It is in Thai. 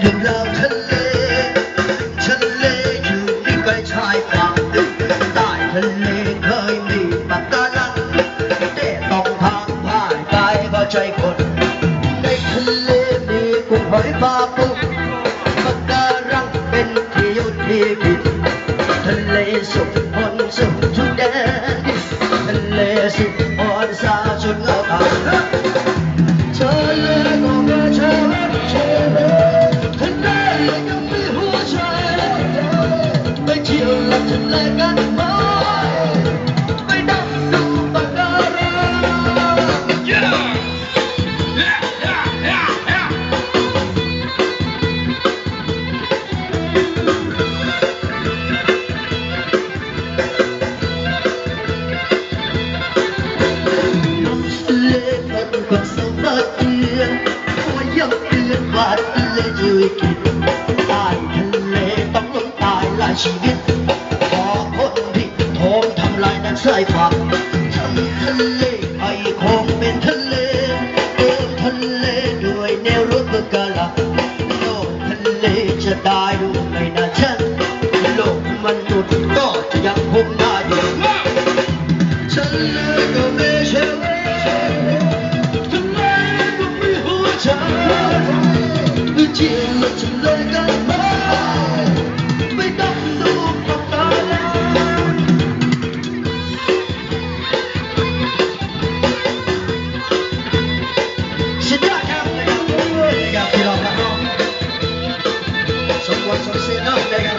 เรื่องราวทะเลทะเลอยู่ที่ใกล้ชายฝั่งใต้ทะเลเคยมีปะการังแต่ต้องทางผ่านกายก็ใจคนในทะเลมีกุ้งหอยปลาปูปะการังเป็นที่อยู่ที่ผิดทะเลสุขคนสุขทุกแดนดิน ไปเที่ยวลำทะเชีวิตขอคนที่โถมทำลายนั้นสายฝั่งทำทะเลให้คงเป็นทะเลเดินทะเลด้วยแนวรั้วปะการังโลกทะเลจะได้ดูไม่น่าเชื่อโลกมนุษย์ก็จะยังคงน่าอยู่ทะเลก็ไม่ใช่ทะเลก็มีหัวใจเมื่อเจียนและทะเล Someone, some say, no, they